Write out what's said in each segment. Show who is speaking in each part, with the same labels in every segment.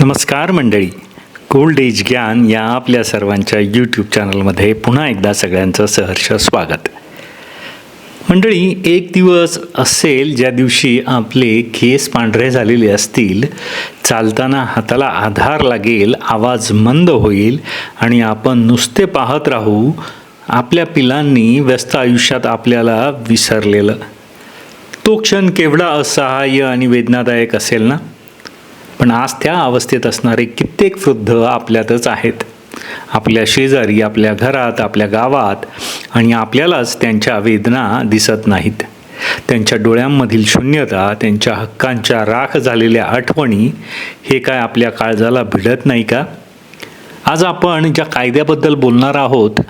Speaker 1: नमस्कार मंडळी. Gold age ज्ञान या आपल्या सर्वांच्या यूट्यूब चॅनलमध्ये पुन्हा एकदा सगळ्यांचं सहर्ष स्वागत. मंडळी एक दिवस असेल ज्या दिवशी आपले केस पांढरे झालेले असतील चालताना हाताला आधार लागेल आवाज मंद होईल आणि आपण नुसते पाहत राहू आपल्या पिलांनी व्यस्त आयुष्यात आपल्याला विसरलेलं. तो क्षण केवढा असहाय्य आणि वेदनादायक असेल ना? पण आज त्या अवस्थेत असणारे कित्येक वृद्ध आपल्यातच आहेत. आपल्या शेजारी आपल्या घरात आपल्या गावात आणि आपल्यालाच त्यांच्या वेदना दिसत नाहीत. त्यांच्या डोळ्यांमधील शून्यता त्यांच्या हक्कांच्या राख झालेल्या आठवणी हे काय आपल्या काळजाला भिडत नाही का? आज आपण ज्या कायद्याबद्दल बोलणार आहोत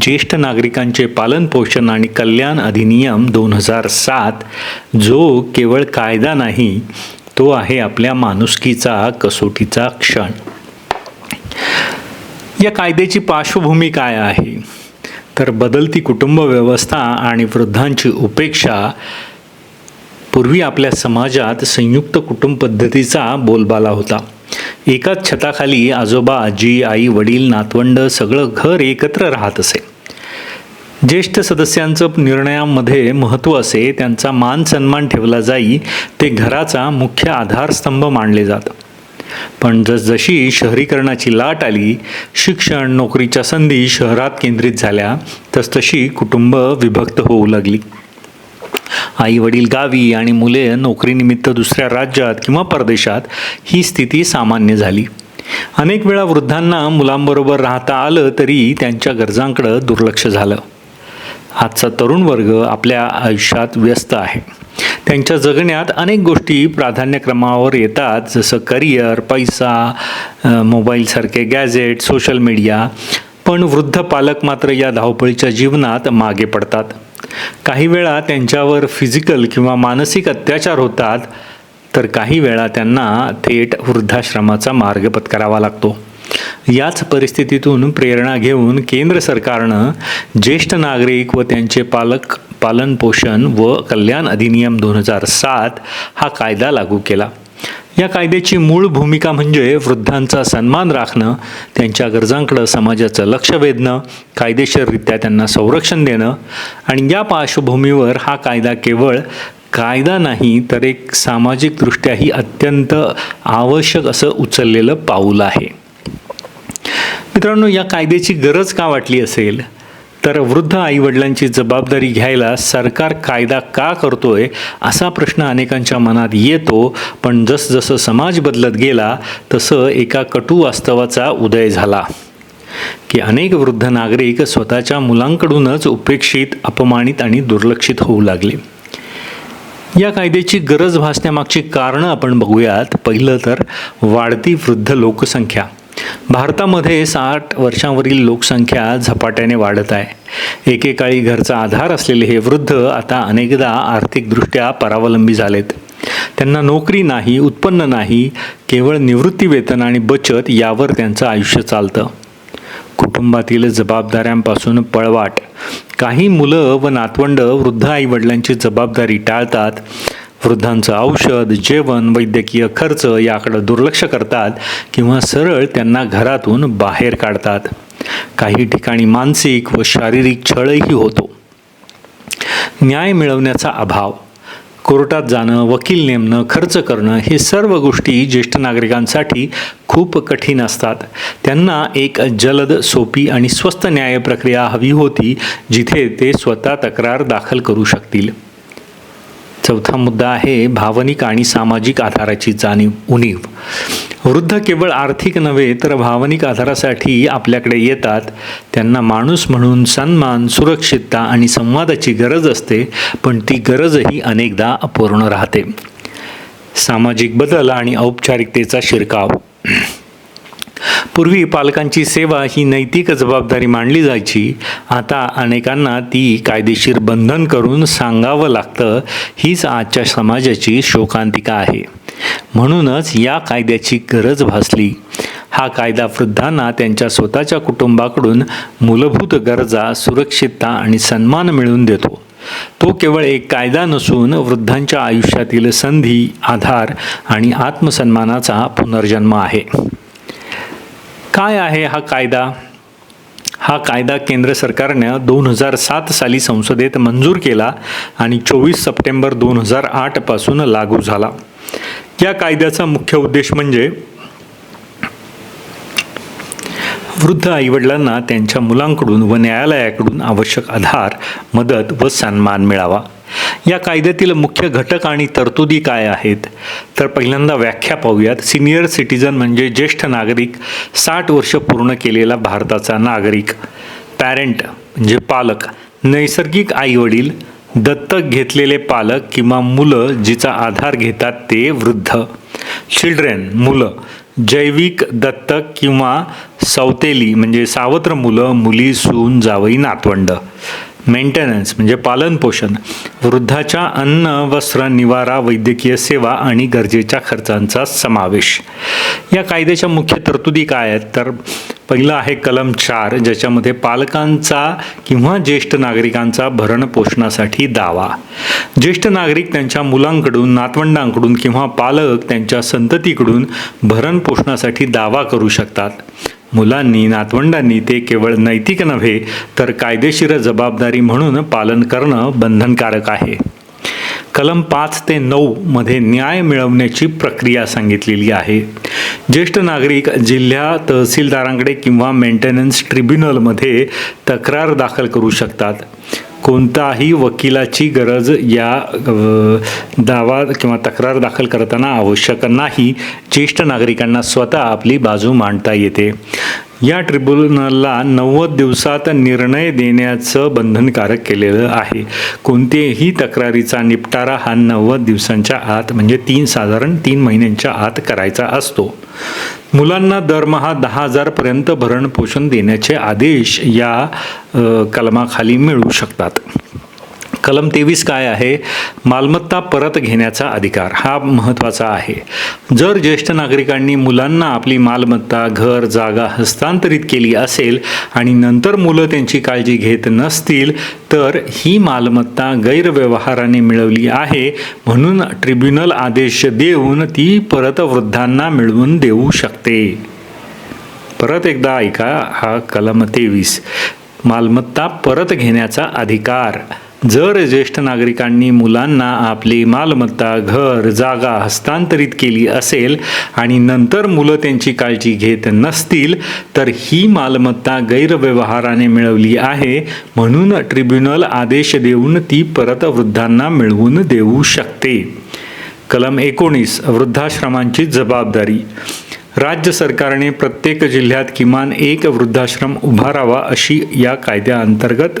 Speaker 1: ज्येष्ठ नागरिकांचे पालनपोषण आणि कल्याण अधिनियम दोन हजार सात जो केवळ कायदा नाही तो आहे आपल्या माणुसकीचा कसोटीचा क्षण. या कायद्याची पार्श्वभूमी काय आहे? तर बदलती कुटुंब व्यवस्था आणि वृद्धांची उपेक्षा पूर्वी आपल्या समाजात संयुक्त कुटुंब पद्धतीचा बोलबाला होता. एकाच छताखाली आजोबा आजी आई वडील नातवंड सगळं घर एकत्र राहत असे. ज्येष्ठ सदस्यांचं निर्णयामध्ये महत्त्व असे त्यांचा मान सन्मान ठेवला जाई ते घराचा मुख्य आधारस्तंभ मानले जात. पण जसजशी शहरीकरणाची लाट आली शिक्षण नोकरीच्या संधी शहरात केंद्रित झाल्या तसतशी कुटुंब विभक्त होऊ लागली. आई वडील गावी आणि मुले नोकरीनिमित्त दुसऱ्या राज्यात किंवा परदेशात ही स्थिती सामान्य झाली. अनेक वेळा वृद्धांना मुलांबरोबर राहता आलं तरी त्यांच्या गरजांकडं दुर्लक्ष झालं. आजचा तरुण वर्ग आपल्या आयुष्यात व्यस्त आहे. त्यांच्या जगण्यात अनेक गोष्टी प्राधान्यक्रमावर येतात जसं करिअर पैसा मोबाईलसारखे गॅजेट सोशल मीडिया पण वृद्ध पालक मात्र या धावपळीच्या जीवनात मागे पडतात. काही वेळा त्यांच्यावर फिजिकल किंवा मानसिक अत्याचार होतात तर काही वेळा त्यांना थेट वृद्धाश्रमाचा मार्ग पत्करावा लागतो. याच परिस्थितीतून प्रेरणा घेऊन केंद्र सरकारनं ज्येष्ठ नागरिक व त्यांचे पालक पालनपोषण व कल्याण अधिनियम दोन हजार सात हा कायदा लागू केला. या कायद्याची मूळ भूमिका म्हणजे वृद्धांचा सन्मान राखणं त्यांच्या गरजांकडं समाजाचं लक्ष वेधणं कायदेशीररित्या त्यांना संरक्षण देणं आणि या पार्श्वभूमीवर हा कायदा केवळ कायदा नाही तर एक सामाजिकदृष्ट्याही अत्यंत आवश्यक असं उचललेलं पाऊल आहे. मित्रांनो या कायद्याची गरज का वाटली असेल? तर वृद्ध आईवडिलांची जबाबदारी घ्यायला सरकार कायदा का करतोय असा प्रश्न अनेकांच्या मनात येतो पण जसजसं समाज बदलत गेला तसं एका कटू वास्तवाचा उदय झाला. की अनेक वृद्ध नागरिक स्वतःच्या मुलांकडूनच उपेक्षित अपमानित आणि दुर्लक्षित होऊ लागले. या कायद्याची गरज भासण्यामागची कारणं आपण बघूयात. पहिलं तर वाढती वृद्ध लोकसंख्या. भारतामध्ये साठ वर्षांवरील लोकसंख्या झपाट्याने वाढत आहे. एकेकाळी घरचा आधार असलेले हे वृद्ध आता अनेकदा आर्थिकदृष्ट्या परावलंबी झालेत. त्यांना नोकरी नाही उत्पन्न नाही केवळ निवृत्ती वेतन आणि बचत यावर त्यांचं आयुष्य चालतं. कुटुंबातील जबाबदाऱ्यांपासून पळवाट. काही मुलं व नातवंड वृद्ध आईवडिलांची जबाबदारी टाळतात. वृद्धांचं औषध जेवण वैद्यकीय खर्च याकडं दुर्लक्ष करतात किंवा सरळ त्यांना घरातून बाहेर काढतात. काही ठिकाणी मानसिक व शारीरिक छळही होतो. न्याय मिळवण्याचा अभाव. कोर्टात जाणं वकील नेमणं खर्च करणं हे सर्व गोष्टी ज्येष्ठ नागरिकांसाठी खूप कठीण असतात. त्यांना एक जलद सोपी आणि स्वस्त न्याय प्रक्रिया हवी होती जिथे ते स्वतः तक्रार दाखल करू शकतील. चौथा मुद्दा आहे भावनिक आणि सामाजिक आधाराची जाणीव उणीव. वृद्ध केवळ आर्थिक नव्हे तर भावनिक आधारासाठी आपल्याकडे येतात. त्यांना माणूस म्हणून सन्मान सुरक्षितता आणि संवादाची गरज असते पण ती गरजही अनेकदा अपूर्ण राहते. सामाजिक बदल आणि औपचारिकतेचा शिरकाव. पूर्वी पालकांची सेवा ही नैतिक जबाबदारी मानली जायची. आता अनेकांना ती कायदेशीर बंधन करून सांगावं लागतं. हीच आजच्या समाजाची शोकांतिका आहे. म्हणूनच या कायद्याची गरज भासली. हा कायदा वृद्धांना त्यांच्या स्वतःच्या कुटुंबाकडून मूलभूत गरजा सुरक्षितता आणि सन्मान मिळवून देतो. तो केवळ एक कायदा नसून वृद्धांच्या आयुष्यातील संधी आधार आणि आत्मसन्मानाचा पुनर्जन्म आहे. काय आहे हा कायदा? हा कायदा केंद्र सरकारनं दोन हजार सात साली संसदेत मंजूर केला आणि चोवीस सप्टेंबर दोन हजार आठपासून लागू झाला. या कायद्याचा मुख्य उद्देश म्हणजे वृद्ध आईवडिलांना त्यांच्या मुलांकडून व न्यायालयाकडून आवश्यक आधार मदत व सन्मान मिळावा. या कायद्यातील मुख्य घटक आणि तरतुदी काय आहेत? तर पहिल्यांदा व्याख्या पाहूयात. सिनियर सिटीजन म्हणजे ज्येष्ठ नागरिक साठ वर्ष पूर्ण केलेला भारताचा नागरिक. पॅरेंट म्हणजे पालक. नैसर्गिक आईवडील दत्तक घेतलेले पालक किंवा मुलं जिचा आधार घेतात ते वृद्ध. चिल्ड्रेन मुलं. जैविक दत्तक किंवा सौतेली म्हणजे सावत्र मुलं मुली सून जावई नातवंड. मेंटेनन्स म्हणजे पालनपोषण वृद्धाच्या अन्न वस्त्र निवारा वैद्यकीय सेवा आणि गरजेच्या खर्चांचा समावेश. या कायद्याच्या मुख्य तरतुदी काय आहेत? तर पहिलं आहे कलम चार ज्याच्यामध्ये पालकांचा किंवा ज्येष्ठ नागरिकांचा भरण पोषणासाठी दावा. ज्येष्ठ नागरिक त्यांच्या मुलांकडून नातवंडांकडून किंवा पालक त्यांच्या संततीकडून भरण पोषणासाठी दावा करू शकतात. मुलांनी नातवंडांनी ते केवळ नैतिक नव्हे तर कायदेशीर जबाबदारी म्हणून पालन करणं बंधनकारक आहे. कलम पाच ते नऊमध्ये न्याय मिळवण्याची प्रक्रिया सांगितलेली आहे. ज्येष्ठ नागरिक जिल्हा तहसीलदारांकडे किंवा मेंटेनन्स ट्रिब्युनलमध्ये तक्रार दाखल करू शकतात. कोणताही वकिलाची गरज या दावा किंवा तक्रार दाखल करताना आवश्यक नाही. ज्येष्ठ नागरिकांना स्वतः आपली बाजू मांडता येते. या ट्रिब्युनलला नव्वद दिवसात निर्णय देण्याचं बंधनकारक केलेलं आहे. कोणतेही तक्रारीचा निपटारा हा नव्वद दिवसांच्या आत म्हणजे तीन साधारण तीन महिन्यांच्या आत करायचा असतो. मुलांना दरमहा दहा हजारपर्यंत भरणपोषण देण्याचे आदेश या कलमाखाली मिळू शकतात. कलम तेवीस काय आहे? मालमत्ता परत घेण्याचा अधिकार हा महत्त्वाचा आहे. जर ज्येष्ठ नागरिकांनी मुलांना आपली मालमत्ता घर जागा हस्तांतरित केली असेल आणि नंतर मुलं त्यांची काळजी घेत नसतील तर ही मालमत्ता गैरव्यवहाराने मिळवली आहे म्हणून ट्रिब्युनल आदेश देऊन ती परत वृद्धांना मिळवून देऊ शकते. परत एकदा ऐका हा कलम तेवीस. मालमत्ता परत घेण्याचा अधिकार. जर ज्येष्ठ नागरिकांनी मुलांना आपली मालमत्ता घर जागा हस्तांतरित केली असेल आणि नंतर मुलं त्यांची काळजी घेत नसतील तर ही मालमत्ता गैरव्यवहाराने मिळवली आहे. म्हणून ट्रिब्युनल आदेश देऊन ती परत वृद्धांना मिळवून देऊ शकते. कलम एकोणीस वृद्धाश्रमांची जबाबदारी. राज्य सरकारने प्रत्येक जिल्ह्यात किमान एक वृद्धाश्रम उभारावा अशी या कायद्याअंतर्गत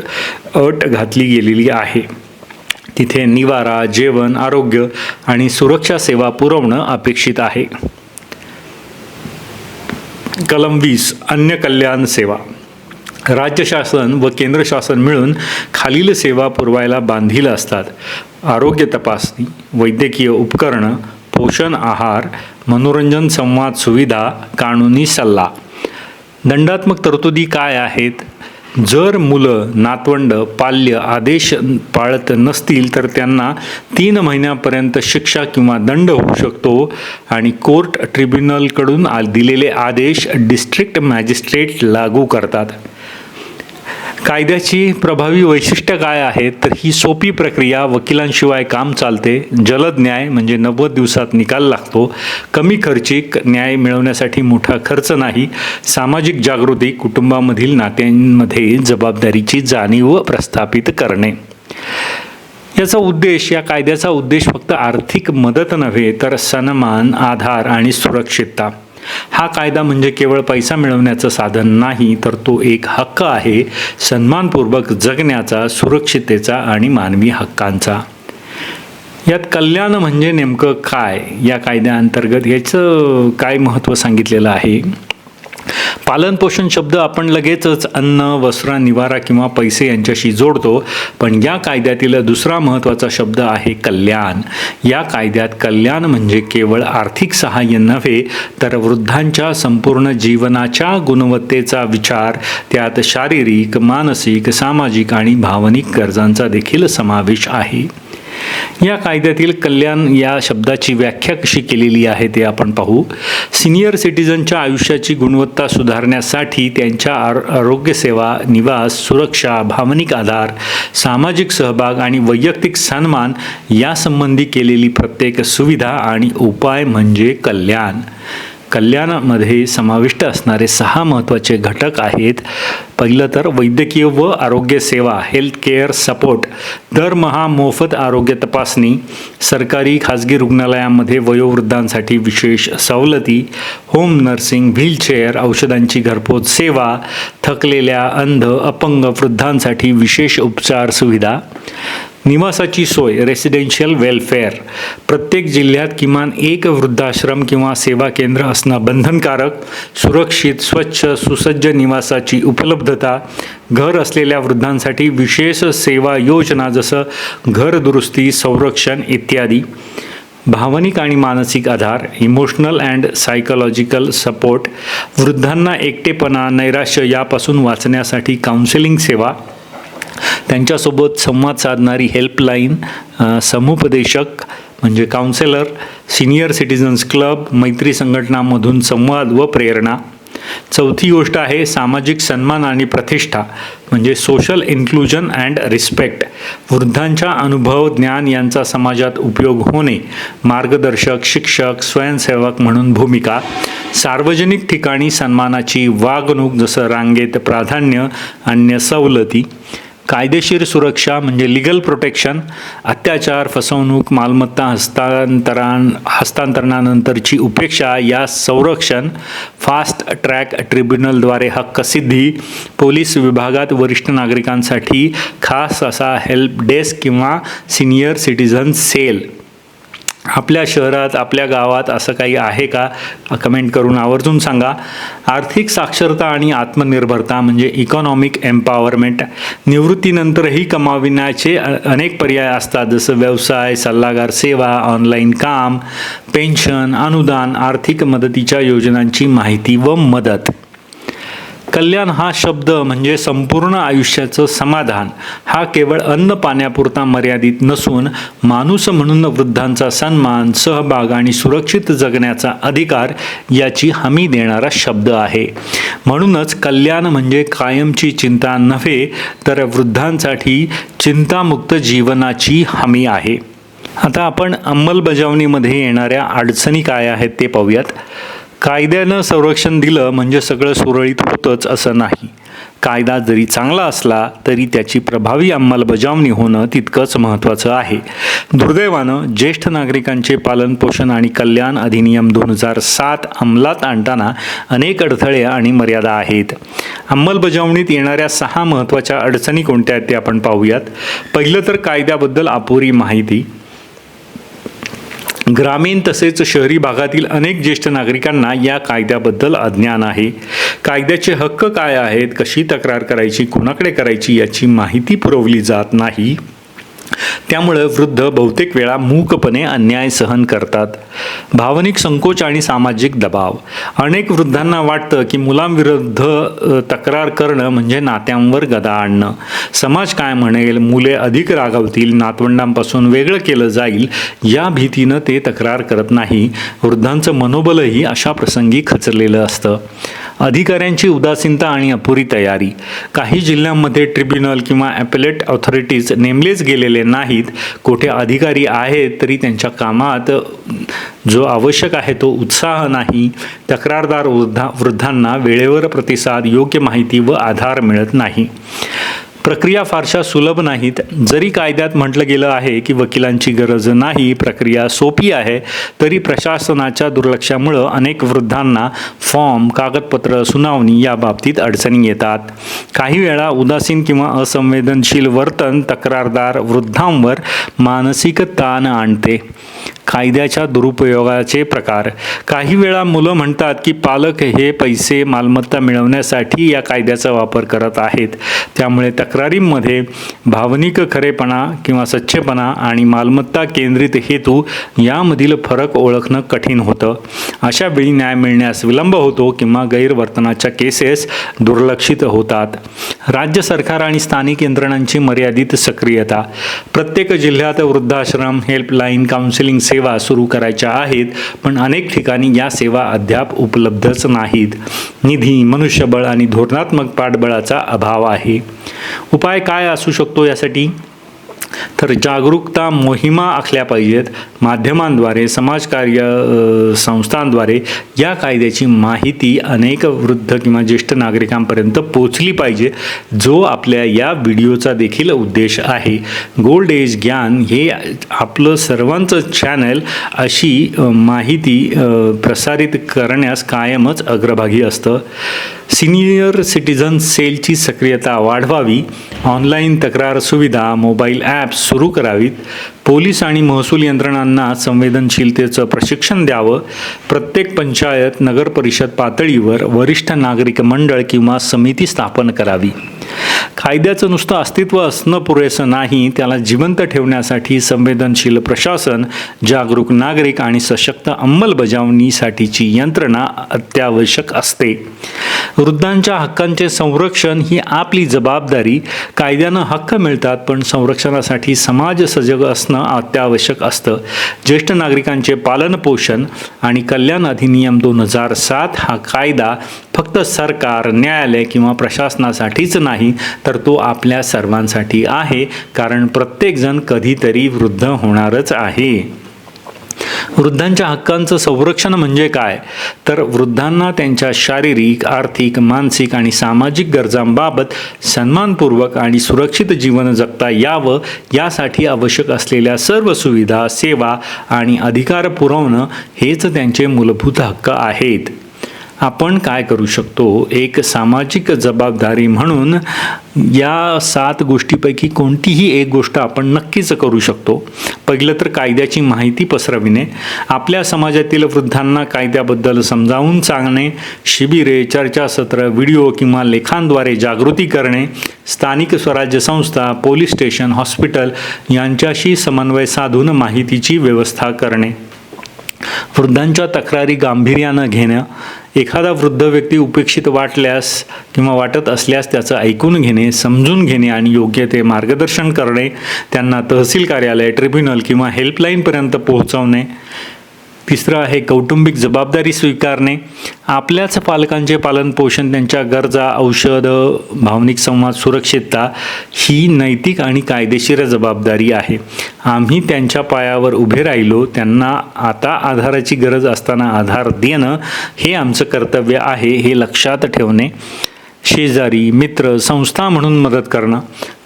Speaker 1: अट घातली गेलेली आहे. तिथे निवारा जेवण आरोग्य आणि सुरक्षा सेवा पुरवणं अपेक्षित आहे. कलम वीस अन्य कल्याण सेवा. राज्य शासन व केंद्र शासन मिळून खालील सेवा पुरवायला बांधील असतात. आरोग्य तपासणी वैद्यकीय उपकरणं पोषण आहार मनोरंजन संवाद सुविधा कानूनी सल्ला. दंडात्मक तरतुदी काय आहेत? जर मुलं नातवंड पाल्य आदेश पाळत नसतील तर त्यांना तीन महिन्यापर्यंत शिक्षा किंवा दंड होऊ शकतो आणि कोर्ट ट्रिब्युनलकडून आ- दिलेले आदेश डिस्ट्रिक्ट मॅजिस्ट्रेट लागू करतात. कायद्याची प्रभावी वैशिष्ट्य काय आहेत तर ही सोपी प्रक्रिया वकिलांशिवाय काम चालते. जलद न्याय म्हणजे नव्वद दिवसात निकाल लागतो. कमी खर्चिक न्याय मिळवण्यासाठी मोठा खर्च नाही. सामाजिक जागृती कुटुंबामधील नात्यांमध्ये जबाबदारीची जाणीव प्रस्थापित करणे. याचा उद्देश या कायद्याचा उद्देश फक्त आर्थिक मदत नव्हे तर सन्मान आधार आणि सुरक्षितता. हा कायदा म्हणजे केवळ पैसा मिळवण्याचं साधन नाही तर तो एक हक्क आहे सन्मानपूर्वक जगण्याचा सुरक्षिततेचा आणि मानवी हक्कांचा. यात कल्याण म्हणजे नेमकं काय? या कायद्याअंतर्गत याचं काय महत्त्व सांगितलेलं आहे? पालनपोषण शब्द आपण लगेचच अन्न वस्त्र निवारा किंवा पैसे यांच्याशी जोडतो. पण या कायद्यातील दुसरा महत्त्वाचा शब्द आहे कल्याण. या कायद्यात कल्याण म्हणजे केवळ आर्थिक सहाय्य नव्हे तर वृद्धांच्या संपूर्ण जीवनाच्या गुणवत्तेचा विचार त्यात शारीरिक मानसिक सामाजिक आणि भावनिक गरजांचा देखील समावेश आहे. या कायद्यातील कल्याण या शब्दाची व्याख्या कशी केलेली आहे ते आपण पाहू. सिनियर सिटीजनच्या आयुष्याची गुणवत्ता सुधारण्यासाठी त्यांच्या आर आरोग्यसेवा निवास सुरक्षा भावनिक आधार सामाजिक सहभाग आणि वैयक्तिक सन्मान यासंबंधी केलेली प्रत्येक सुविधा आणि उपाय म्हणजे कल्याण. कल्याणामध्ये समाविष्ट असणारे सहा महत्त्वाचे घटक आहेत. पहिलं तर वैद्यकीय व आरोग्य सेवा हेल्थ केअर सपोर्ट दरमहा मोफत आरोग्य तपासणी सरकारी खाजगी रुग्णालयामध्ये वयोवृद्धांसाठी विशेष सवलती होम नर्सिंग व्हीलचेअर औषधांची घरपोच सेवा थकलेल्या अंध अपंग वृद्धांसाठी विशेष उपचार सुविधा. निवासाची सोय रेसिडेन्शियल वेलफेअर प्रत्येक जिल्ह्यात किमान एक वृद्धाश्रम किंवा सेवा केंद्र असणं बंधनकारक. सुरक्षित स्वच्छ सुसज्ज निवासाची उपलब्धता. घर असलेल्या वृद्धांसाठी विशेष सेवा योजना जसं घर दुरुस्ती संरक्षण इत्यादी. भावनिक आणि मानसिक आधार इमोशनल अँड सायकोलॉजिकल सपोर्ट वृद्धांना एकटेपणा नैराश्य यापासून वाचण्यासाठी काउन्सिलिंग सेवा. त्यांच्यासोबत संवाद साधणारी हेल्पलाईन समुपदेशक म्हणजे काउन्सेलर सिनियर सिटिझन्स क्लब मैत्री संघटनामधून संवाद व प्रेरणा. चौथी गोष्ट आहे सामाजिक सन्मान आणि प्रतिष्ठा म्हणजे सोशल इन्क्लुजन अँड रिस्पेक्ट वृद्धांच्या अनुभव ज्ञान यांचा समाजात उपयोग होणे मार्गदर्शक शिक्षक स्वयंसेवक म्हणून भूमिका. सार्वजनिक ठिकाणी सन्मानाची वागणूक जसं रांगेत प्राधान्य अन्य सवलती. कायदेशीर सुरक्षा म्हणजे लिगल प्रोटेक्शन अत्याचार फसवणूक मालमत्ता हस्तांतरण हस्तांतरणानंतरची उपेक्षा या संरक्षण फास्ट ट्रॅक ट्रिब्युनलद्वारे हक्कसिद्धी पोलीस विभागात वरिष्ठ नागरिकांसाठी खास असा हेल्प डेस्क किंवा सिनियर सिटिझन सेल आपल्या शहरात आपल्या गावात असं काही आहे का? कमेंट करून आवर्जून सांगा. आर्थिक साक्षरता आणि आत्मनिर्भरता म्हणजे इकॉनॉमिक एम्पॉवरमेंट निवृत्तीनंतरही कमाविण्याचे अनेक पर्याय असतात. जसं व्यवसाय सल्लागार सेवा ऑनलाईन काम पेन्शन अनुदान आर्थिक मदतीच्या योजनांची माहिती व मदत. कल्याण हा शब्द म्हणजे संपूर्ण आयुष्याचं समाधान. हा केवळ अन्न पाण्यापुरता मर्यादित नसून माणूस म्हणून वृद्धांचा सन्मान सहभाग आणि सुरक्षित जगण्याचा अधिकार याची हमी देणारा शब्द आहे. म्हणूनच कल्याण म्हणजे कायमची चिंता नव्हे तर वृद्धांसाठी चिंतामुक्त जीवनाची हमी आहे. आता आपण अंमलबजावणीमध्ये येणाऱ्या अडचणी काय आहेत ते पाहूयात. कायद्यानं संरक्षण दिलं म्हणजे सगळं सुरळीत होतंच असं नाही. कायदा जरी चांगला असला तरी त्याची प्रभावी अंमलबजावणी होणं तितकंच महत्त्वाचं आहे. दुर्दैवानं ज्येष्ठ नागरिकांचे पालनपोषण आणि कल्याण अधिनियम दोन हजार सात अंमलात आणताना अनेक अडथळे आणि मर्यादा आहेत. अंमलबजावणीत येणाऱ्या सहा महत्त्वाच्या अडचणी कोणत्या आहेत ते आपण पाहूयात. पहिलं तर कायद्याबद्दल अपुरी माहिती. ग्रामीण तसेच शहरी भागातील अनेक ज्येष्ठ नागरिकांना या कायद्याबद्दल अज्ञान आहे. कायद्याचे हक्क काय आहेत? कशी तक्रार करायची? कोणाकडे करायची? याची माहिती पुरवली जात नाही. त्यामुळं वृद्ध बहुतेक वेळा मूकपणे अन्याय सहन करतात. भावनिक संकोच आणि सामाजिक दबाव. अनेक वृद्धांना वाटतं की मुलांविरुद्ध तक्रार करणं म्हणजे नात्यांवर गदा आणणं. समाज काय म्हणेल मुले अधिक रागावतील नातवंडांपासून वेगळं केलं जाईल या भीतीनं ते तक्रार करत नाही. वृद्धांचं मनोबलही अशा प्रसंगी खचलेलं असतं. अधिकाऱ्यांची उदासीनता आणि अपुरी तयारी. काही जिल्ह्यांमध्ये ट्रिब्युनल किंवा ॲपलेट ऑथॉरिटीज नेमलेच गेलेले नाहीत. कुठे अधिकारी आहेत तरी त्यांच्या कामात जो आवश्यक आहे तो उत्साह नाही. तक्रारदार वृद्धा वृद्धांना वेळेवर प्रतिसाद योग्य माहिती व आधार मिळत नाही. प्रक्रिया फारशा सुलभ नाहीत. जरी कायद्यात म्हटलं गेलं आहे की वकिलांची गरज नाही प्रक्रिया सोपी आहे तरी प्रशासनाच्या दुर्लक्षामुळं अनेक वृद्धांना फॉर्म कागदपत्र सुनावणी या बाबतीत अडचणी येतात. काही वेळा उदासीन किंवा असंवेदनशील वर्तन तक्रारदार वृद्धांवर मानसिक ताण आणते. कायद्याच्या दुरुपयोगाचे प्रकार. काही वेळा मुलं म्हणतात की पालक हे पैसे मालमत्ता मिळवण्यासाठी या कायद्याचा वापर करत आहेत. त्यामुळे तक्रारींमध्ये भावनिक खरेपणा किंवा स्वच्छपणा आणि मालमत्ता केंद्रित हेतू यामधील फरक ओळखणं कठीण होतं. अशा वेळी न्याय मिळण्यास विलंब होतो किंवा गैरवर्तनाच्या केसेस दुर्लक्षित होतात. राज्य सरकार आणि स्थानिक यंत्रणांची मर्यादित सक्रियता. प्रत्येक जिल्ह्यात वृद्धाश्रम हेल्पलाईन काउन्सिलिंग सेवा सुरू करायच्या आहेत पण अनेक ठिकाणी या सेवा अद्याप उपलब्धच नाहीत. निधी मनुष्यबळ आणि धोरणात्मक पाठबळाचा अभाव आहे. उपाय काय असू शकतो यासाठी? तर जागरूकता मोहिमा आखल्या पाहिजेत. माध्यमांद्वारे समाजकार्य संस्थांद्वारे या कायद्याची माहिती अनेक वृद्ध किंवा ज्येष्ठ नागरिकांपर्यंत पोचली पाहिजे जो आपल्या या व्हिडिओचा देखील उद्देश आहे. गोल्ड एज ज्ञान हे आपलं सर्वांचं चॅनल अशी माहिती प्रसारित करण्यास कायमच अग्रभागी असतं. सिनियर सिटीझन सेलची सक्रियता वाढवावी. ऑनलाईन तक्रार सुविधा मोबाईल ॲप ॲप्स सुरू करावीत. पोलीस आणि महसूल यंत्रणांना संवेदनशीलतेचं प्रशिक्षण द्यावं. प्रत्येक पंचायत नगर परिषद पातळीवर वरिष्ठ नागरिक मंडळ किंवा समिती स्थापन करावी. कायद्याचं नुसतं अस्तित्व असणं पुरेसं नाही त्याला जिवंत ठेवण्यासाठी संवेदनशील प्रशासन जागरूक नागरिक आणि सशक्त अंमलबजावणीसाठीची यंत्रणा अत्यावश्यक असते. वृद्धांच्या हक्कांचे संरक्षण ही आपली जबाबदारी. कायद्यानं हक्क मिळतात पण संरक्षणासाठी समाज सजग असणं अत्यावश्यक असतं. ज्येष्ठ नागरिकांचे पालनपोषण आणि कल्याण अधिनियम दोन हजार सात हा कायदा फक्त सरकार न्यायालय किंवा प्रशासनासाठीच नाही तर तो आपल्या सर्वांसाठी आहे कारण प्रत्येकजण कधीतरी वृद्ध होणारच आहे. वृद्धांच्या हक्कांचं संरक्षण म्हणजे काय? तर वृद्धांना त्यांच्या शारीरिक आर्थिक मानसिक आणि सामाजिक गरजांबाबत सन्मानपूर्वक आणि सुरक्षित जीवन जगता यावं यासाठी आवश्यक असलेल्या सर्व सुविधा सेवा आणि अधिकार पुरवणं हेच त्यांचे मूलभूत हक्क आहेत. आपण काय करू शकतो? एक सामाजिक जबाबदारी म्हणून या सात गोष्टीपैकी कोणतीही एक गोष्ट आपण नक्कीच करू शकतो. पहिलं तर कायद्याची माहिती पसरविणे. आपल्या समाजातील वृद्धांना कायद्याबद्दल समजावून सांगणे. शिबिरे चर्चासत्र व्हिडिओ किंवा लेखांद्वारे जागृती करणे. स्थानिक स्वराज्य संस्था पोलीस स्टेशन हॉस्पिटल यांच्याशी समन्वय साधून माहितीची व्यवस्था करणे. वृद्धांच्या तक्रारी गांभीर्यानं घेणं. एखादा वृद्ध व्यक्ती उपेक्षित वाटल्यास किंवा वाटत असल्यास त्याचं ऐकून घेणे समजून घेणे आणि योग्य ते मार्गदर्शन करणे त्यांना तहसील कार्यालय ट्रिब्युनल किंवा हेल्पलाईनपर्यंत पोहोचवणे तिसरं आहे कौटुंबिक जबाबदारी स्वीकारणे. आपल्याच पालकांचे पालनपोषण त्यांच्या गरजा औषधं भावनिक संवाद सुरक्षितता ही नैतिक आणि कायदेशीर जबाबदारी आहे. आम्ही त्यांच्या पायावर उभे राहिलो त्यांना आता आधाराची गरज असताना आधार देणं हे आमचं कर्तव्य आहे हे लक्षात ठेवणे. शेजारी मित्र संस्था म्हणून मदत करणं.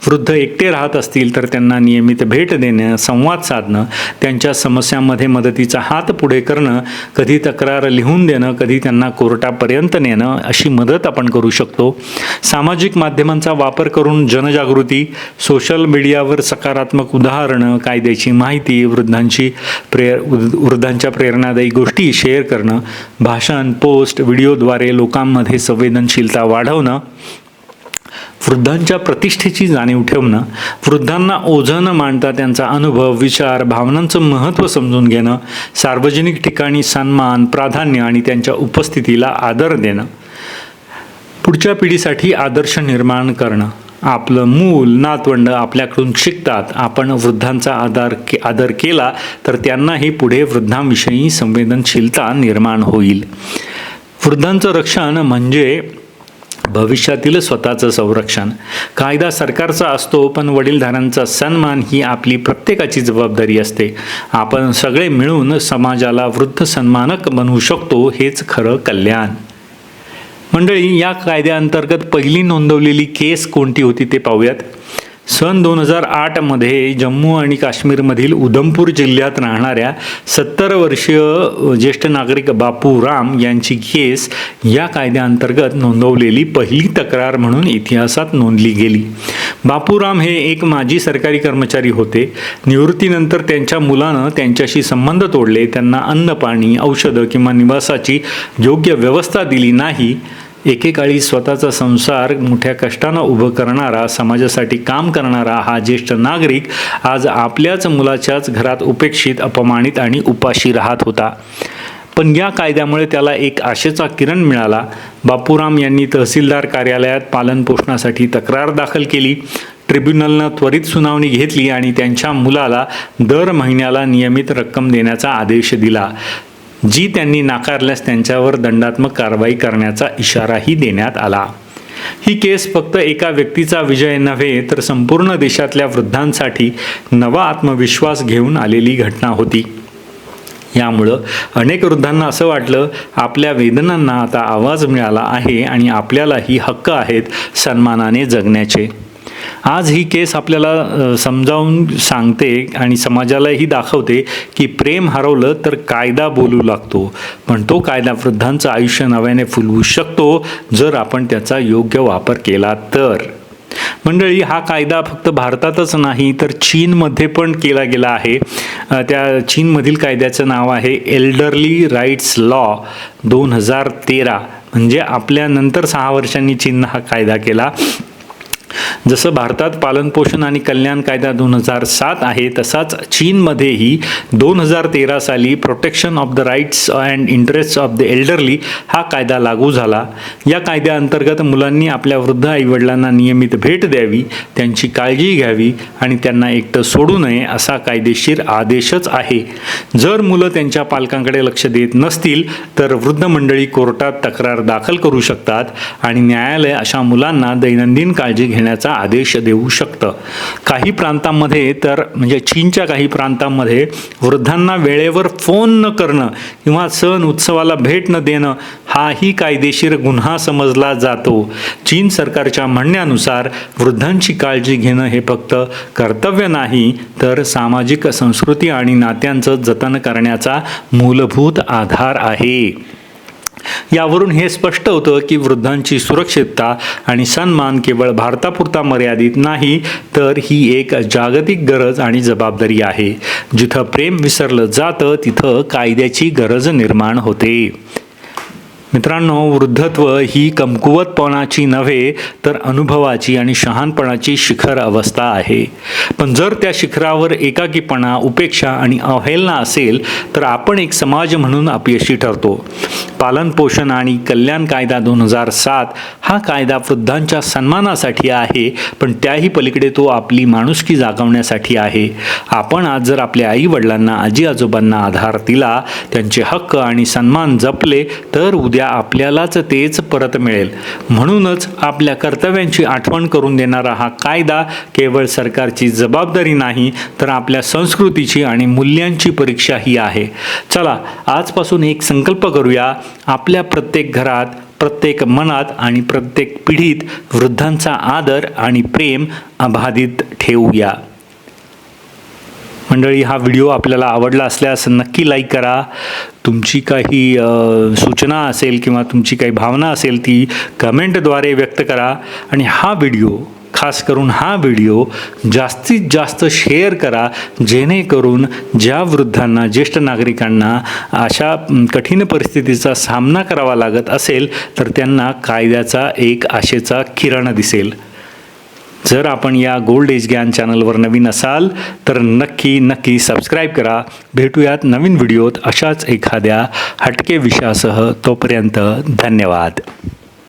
Speaker 1: वृद्ध एकटे राहत असतील तर त्यांना नियमित भेट देणं संवाद साधणं त्यांच्या समस्यांमध्ये मदतीचा हात पुढे करणं कधी तक्रार लिहून देणं कधी त्यांना कोर्टापर्यंत नेणं अशी मदत आपण करू शकतो. सामाजिक माध्यमांचा वापर करून जनजागृती सोशल मीडियावर सकारात्मक उदाहरणं कायद्याची माहिती वृद्धांची प्रेर वृद्धांच्या प्रेरणादायी गोष्टी शेअर करणं भाषण पोस्ट व्हिडिओद्वारे लोकांमध्ये संवेदनशीलता वाढवणं वृद्धांच्या प्रतिष्ठेची जाणीव ठेवणं वृद्धांना ओझं न मांडता त्यांचा अनुभव विचार भावनांचं महत्त्व समजून घेणं सार्वजनिक ठिकाणी सन्मान प्राधान्य आणि त्यांच्या उपस्थितीला आदर देणं. पुढच्या पिढीसाठी आदर्श निर्माण करणं. आपलं मूल नातवंड आपल्याकडून शिकतात. आपण वृद्धांचा आदर के आदर केला तर त्यांनाही पुढे वृद्धांविषयी संवेदनशीलता निर्माण होईल. वृद्धांचं रक्षण म्हणजे भविष्यातील स्वतःचं संरक्षण. कायदा सरकारचा असतो पण वडीलधाऱ्यांचा सन्मान ही आपली प्रत्येकाची जबाबदारी असते. आपण सगळे मिळून समाजाला वृद्ध सन्मानक बनवू शकतो हेच खरं कल्याण. मंडळी या कायद्याअंतर्गत पहिली नोंदवलेली केस कोणती होती ते पाहूयात. सन दोन हजार आठमध्ये जम्मू आणि काश्मीरमधील उधमपूर जिल्ह्यात राहणाऱ्या सत्तर वर्षीय ज्येष्ठ नागरिक बापू राम यांची केस या कायद्याअंतर्गत नोंदवलेली पहिली तक्रार म्हणून इतिहासात नोंदली गेली. बापूराम हे एक माजी सरकारी कर्मचारी होते. निवृत्तीनंतर त्यांच्या मुलानं त्यांच्याशी संबंध तोडले. त्यांना अन्न पाणी औषधं किंवा निवासाची योग्य व्यवस्था दिली नाही. एकेकाळी स्वतःचा संसार मोठ्या कष्टानं उभं करणारा समाजासाठी काम करणारा हा ज्येष्ठ नागरिक आज आपल्याच मुलाच्याच घरात उपेक्षित अपमानित आणि उपाशी राहत होता. पण या कायद्यामुळे त्याला एक आशेचा किरण मिळाला. बापूराम यांनी तहसीलदार कार्यालयात पालनपोषणासाठी तक्रार दाखल केली. ट्रिब्युनलनं त्वरित सुनावणी घेतली आणि त्यांच्या मुलाला दर महिन्याला नियमित रक्कम देण्याचा आदेश दिला. जी त्यांनी नाकारल्यास त्यांच्यावर दंडात्मक कारवाई करण्याचा इशाराही देण्यात आला. ही केस फक्त एका व्यक्तीचा विजय नव्हे तर संपूर्ण देशातल्या वृद्धांसाठी नवा आत्मविश्वास घेऊन आलेली घटना होती. यामुळं अनेक वृद्धांना असं वाटलं आपल्या वेदनांना आता आवाज मिळाला आहे आणि आपल्यालाही हक्क आहेत सन्मानाने जगण्याचे. आज ही केस आपल्याला समजावून सांगते आणि समाजालाही दाखवते की प्रेम हरवलं तर कायदा बोलू लागतो. पण तो कायदा वृद्धांचं आयुष्य नव्याने फुलवू शकतो जर आपण त्याचा योग्य वापर केला तर. मंडळी हा कायदा फक्त भारतातच नाही तर चीनमध्ये पण केला गेला आहे. त्या चीनमधील कायद्याचं नाव आहे एल्डरली राईट्स लॉ दोन हजार तेरा. म्हणजे आपल्यानंतर सहा वर्षांनी चीननं हा कायदा केला. जसं भारतात पालनपोषण आणि कल्याण कायदा दोन हजार सात आहे तसाच चीनमध्येही दोन हजार तेरा साली protection of the rights and interest of the elderly हा कायदा लागू झाला. या कायद्याअंतर्गत मुलांनी आपल्या वृद्ध आईवडिलांना नियमित भेट द्यावी त्यांची काळजी घ्यावी आणि त्यांना एकटं सोडू नये असा कायदेशीर आदेशच आहे. जर मुलं त्यांच्या पालकांकडे लक्ष देत नसतील तर वृद्ध मंडळी कोर्टात तक्रार दाखल करू शकतात आणि न्यायालय अशा मुलांना दैनंदिन काळजी घेण्याचा आदेश देऊ शकतं. काही प्रांतांमध्ये तर म्हणजे चीनच्या काही प्रांतांमध्ये वृद्धांना वेळेवर फोन न करणं किंवा सण उत्सवाला भेट न देणं हाही कायदेशीर गुन्हा समजला जातो. चीन सरकारच्या म्हणण्यानुसार वृद्धांची काळजी घेणं हे फक्त कर्तव्य नाही तर सामाजिक संस्कृती आणि नात्यांचं जतन करण्याचा मूलभूत आधार आहे. यावरून हे स्पष्ट होतं की वृद्धांची सुरक्षितता आणि सन्मान केवळ भारतापुरता मर्यादित नाही तर ही एक जागतिक गरज आणि जबाबदारी आहे. जिथं प्रेम विसरलं जातं तिथं कायद्याची गरज निर्माण होते. मित्रांनो वृद्धत्व ही कमकुवतपणाची नव्हे तर अनुभवाची आणि शहाणपणाची शिखर अवस्था आहे. पण जर त्या शिखरावर एकाकीपणा उपेक्षा आणि अवहेलना असेल तर आपण एक समाज म्हणून अपयशी ठरतो. पालनपोषण आणि कल्याण कायदा दोन हजार सात हा कायदा वृद्धांच्या सन्मानासाठी आहे पण त्याही पलीकडे तो आपली माणुसकी जागवण्यासाठी आहे. आपण आज जर आपल्या आई वडिलांना आजी आजोबांना आधार दिला त्यांचे हक्क आणि सन्मान जपले तर उद्या आपल्यालाच तेच परत मिळेल. म्हणूनच आपल्या कर्तव्यांची आठवण करून देणारा हा कायदा केवळ सरकारची जबाबदारी नाही तर आपल्या संस्कृतीची आणि मूल्यांची परीक्षा ही आहे. चला आजपासून एक संकल्प करूया. आपल्या प्रत्येक घरात प्रत्येक मनात आणि प्रत्येक पिढीत वृद्धांचा आदर आणि प्रेम अबाधित ठेवूया. मंडळी हा व्हिडिओ आपल्याला आवडला असल्यास नक्की लाईक करा. तुमची काही सूचना असेल किंवा तुमची काही भावना असेल ती कमेंटद्वारे व्यक्त करा. आणि हा व्हिडिओ खास करून हा व्हिडिओ जास्तीत जास्त शेअर करा. जेणेकरून ज्या वृद्धांना ज्येष्ठ नागरिकांना अशा कठीण परिस्थितीचा सामना करावा लागत असेल तर त्यांना कायद्याचा एक आशेचा किरण दिसेल. जर आपण या गोल्ड एज ज्ञान चॅनलवर नवीन असाल तर नक्की नक्की सबस्क्राईब करा. भेटूयात नवीन व्हिडिओत अशाच एखाद्या हटके विषयासह. तोपर्यंत धन्यवाद.